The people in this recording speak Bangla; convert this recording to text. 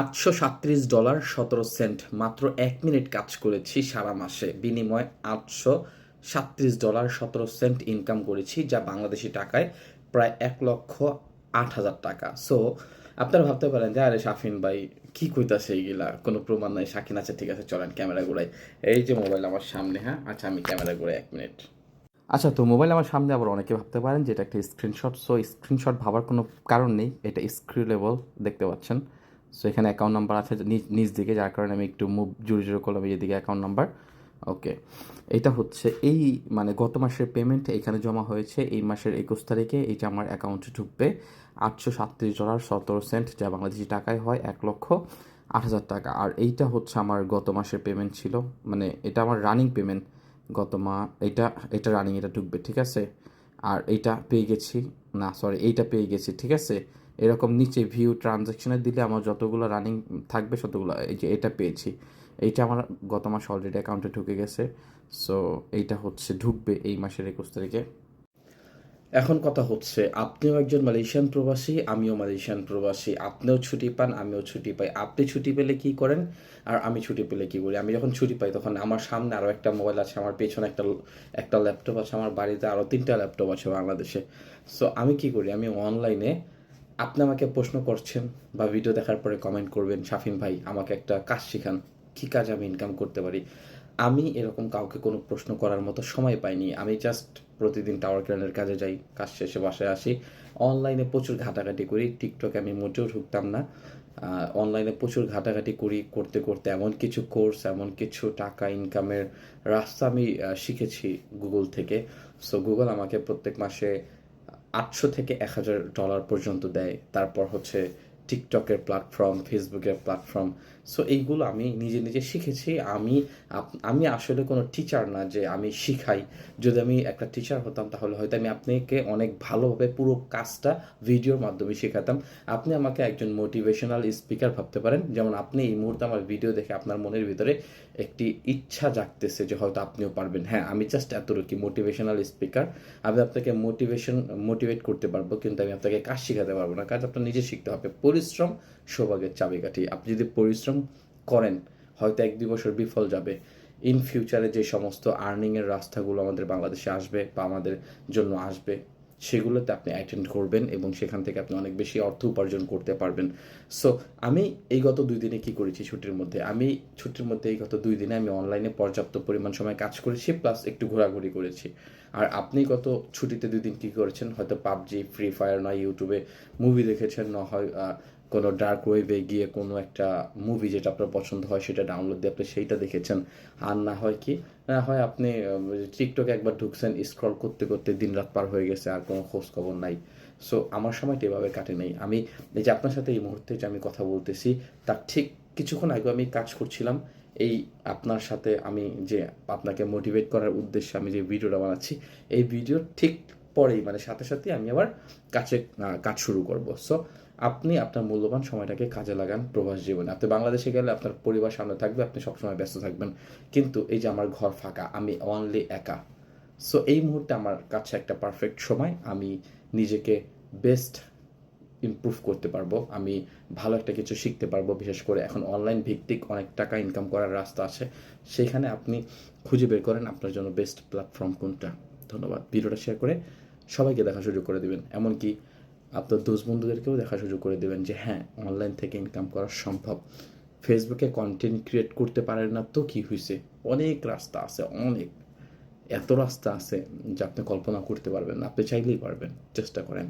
আটশো সাত্রিশ ডলার সতেরো সেন্ট। মাত্র এক মিনিট কাজ করেছি সারা মাসে। বিনিময়ে আটশো সাত্রিশ ডলার সতেরো সেন্ট ইনকাম করেছি, যা বাংলাদেশি টাকায় প্রায় এক লক্ষ আট হাজার টাকা। সো আপনারা ভাবতে পারেন যে, আরে শাফিন ভাই, কি কইতাছে এইগুলা কোনো প্রমাণ নাই। শাকিন আছে ঠিক আছে, চলেন ক্যামেরা ঘুরাই। এই যে মোবাইল আমার সামনে হ্যাঁ? আচ্ছা আমি ক্যামেরা ঘুরাই এক মিনিট। আচ্ছা তো মোবাইল আমার সামনে আবার অনেকে ভাবতে পারেন যে, এটা একটা স্ক্রিনশট সো স্ক্রিনশট ভাবার কোনো কারণ নেই। এটা স্ক্রিলেবল দেখতে পাচ্ছেন। সো এখানে অ্যাকাউন্ট নাম্বার আছে নিচ দিকে, যার কারণে আমি একটু মুভ জুড়ে জুড়ে করলাম এই দিকে অ্যাকাউন্ট নাম্বার ওকে এটা হচ্ছে এই মানে গত মাসের পেমেন্ট এখানে জমা হয়েছে, এই মাসের একুশ তারিখে এইটা আমার অ্যাকাউন্টে ঢুকবে। আটশো সাতত্রিশ ডলার সতেরো সেন্ট যা বাংলাদেশি টাকায় হয় এক লক্ষ আট হাজার টাকা। আর এইটা হচ্ছে আমার গত মাসের পেমেন্ট ছিল মানে এটা আমার রানিং পেমেন্ট গত মা, এটা এটা রানিং এটা ঢুকবে, ঠিক আছে? আর এইটা পেয়ে গেছি, না সরি এইটা পেয়ে গেছি, ঠিক আছে? এরকম নিচে ভিউ ট্রানজ্যাকশনে দিলে আমার যতগুলো রানিং থাকবে ততগুলো এই যে এটা পেয়েছি। এইটা আমার গত মাস অলরেডি অ্যাকাউন্টে ঢুকে গেছে। সো এইটা হচ্ছে, ঢুকবে এই মাসের একুশ তারিখে। এখন কথা হচ্ছে, আপনিও একজন মালয়েশিয়ান প্রবাসী, আমিও মালয়েশিয়ান প্রবাসী। আপনিও ছুটি পান, আমিও ছুটি পাই। আপনি ছুটি পেলে কি করেন? আর আমি ছুটি পেলে কি করি? আমি যখন ছুটি পাই, তখন আমার সামনে আরও একটা মোবাইল আছে, আমার পেছনে একটা একটা ল্যাপটপ আছে, আমার বাড়িতে আরও তিনটা ল্যাপটপ আছে বাংলাদেশে। সো আমি কি করি? আমি অনলাইনে আপনি আমাকে প্রশ্ন করছেন বা ভিডিও দেখার পরে কমেন্ট করবেন, শাফিন ভাই, আমাকে একটা কাজ শেখান, কী কাজ আমি ইনকাম করতে পারি? আমি এরকম কাউকে কোনো প্রশ্ন করার মতো সময় পাইনি। আমি জাস্ট প্রতিদিন টাওয়ার ক্রেনের কাজে যাই, কাজ শেষে বাসায় আসি। অনলাইনে প্রচুর ঘাটাঘাটি করি টিকটকে আমি মোটেও ঢুকতাম না। অনলাইনে প্রচুর ঘাটাঘাটি করি, করতে করতে এমন কিছু কোর্স এমন কিছু টাকা ইনকামের রাস্তা আমি শিখেছি গুগল থেকে। সো গুগল আমাকে প্রত্যেক মাসে আটশো থেকে এক হাজার ডলার পর্যন্ত দেয়। তারপর হচ্ছে টিকটকের প্ল্যাটফর্ম ফেসবুকের প্ল্যাটফর্ম সো এইগুলো আমি নিজে নিজে শিখেছি। আমি আমি আসলে কোনো টিচার না যে আমি শিখাই। যদি আমি একটা টিচার হতাম তাহলে হয়তো আমি আপনাকে অনেক ভালোভাবে পুরো কাজটা ভিডিওর মাধ্যমে শেখাতাম। আপনি আমাকে একজন মোটিভেশনাল স্পিকার ভাবতে পারেন। যেমন আপনি এই মুহূর্তে আমার ভিডিও দেখে আপনার মনের ভিতরে একটি ইচ্ছা জাগতেছে যে হয়তো আপনিও পারবেন। হ্যাঁ আমি জাস্ট এতটুকু মোটিভেশনাল স্পিকার আমি আপনাকে মোটিভেশন মোটিভেট করতে পারব, কিন্তু আমি আপনাকে কাজ শেখাতে পারব না। কাজ আপনার নিজে শিখতে হবে। পরিশ্রম সৌভাগ্যের চাবিকাঠি। আপনি যদি পরিশ্রম করেন, হয়তো এক দুই বছর বিফল যাবে। ইন ফিউচারে যে সমস্ত আর্নিংয়ের রাস্তাগুলো আমাদের বাংলাদেশে আসবে বা আমাদের জন্য আসবে সেগুলোতে আপনি অ্যাটেন্ড করবেন এবং সেখান থেকে আপনি অনেক বেশি অর্থ উপার্জন করতে পারবেন। সো আমি এই গত দুই দিনে কি করেছি ছুটির মধ্যে? আমি ছুটির মধ্যে এই গত দুই দিনে আমি অনলাইনে পর্যাপ্ত পরিমাণ সময় কাজ করেছি প্লাস একটু ঘোরাঘুরি করেছি। আর আপনি গত ছুটিতে দুই দিন কী করেছেন? হয়তো পাবজি ফ্রি ফায়ার নয় ইউটিউবে মুভি দেখেছেন না হয় কোনো ডার্ক ওয়েভে গিয়ে কোনো একটা মুভি যেটা আপনার পছন্দ হয় সেটা ডাউনলোড দিয়ে আপনি সেইটা দেখেছেন। আর না হয় কি, না হয় আপনি টিকটকে একবার ঢুকছেন স্ক্রল করতে করতে দিন রাত পার হয়ে গেছে, আর কোনো খোঁজ খবর নাই। সো আমার সময়টা এভাবে কাটে নেই। আমি এই যে আপনার সাথে এই মুহূর্তে যে আমি কথা বলতেছি, তার ঠিক কিছুক্ষণ আগে আমি কাজ করছিলাম। এই আপনার সাথে আমি যে আপনাকে মোটিভেট করার উদ্দেশ্যে আমি যে ভিডিওটা বানাচ্ছি, এই ভিডিওর ঠিক পরেই মানে সাথে সাথে আমি আবার কাছে কাজ শুরু করব। সো আপনি আপনার মূল্যবান সময়টাকে কাজে লাগান প্রবাস জীবনে। আপনি বাংলাদেশে গেলে আপনার পরিবার সামনে থাকবে, আপনি সবসময় ব্যস্ত থাকবেন। কিন্তু এই যে আমার ঘর ফাঁকা, আমি অনলি একা। সো এই মুহূর্তে আমার কাছে একটা পারফেক্ট সময়, আমি নিজেকে বেস্ট ইমপ্রুভ করতে পারব। আমি ভালো একটা কিছু শিখতে পারব, বিশেষ করে এখন অনলাইন ভিত্তিক অনেক টাকা ইনকাম করার রাস্তা আছে। সেখানে আপনি খুঁজে বের করেন আপনার জন্য বেস্ট প্ল্যাটফর্ম কোনটা। ধন্যবাদ। ভিডিওটা শেয়ার করে সবাইকে দেখা সুযোগ করে দেবেন। এমনকি আপনার দোষ বন্ধুদেরকেও দেখা সুযোগ করে দেবেন যে হ্যাঁ অনলাইন থেকে ইনকাম করা সম্ভব। ফেসবুকে কন্টেন্ট ক্রিয়েট করতে পারেন না তো কি হয়েছে অনেক রাস্তা আছে, অনেক। এত রাস্তা আছে যে আপনি কল্পনা করতে পারবেন আপনি চাইলেই পারবেন। চেষ্টা করেন।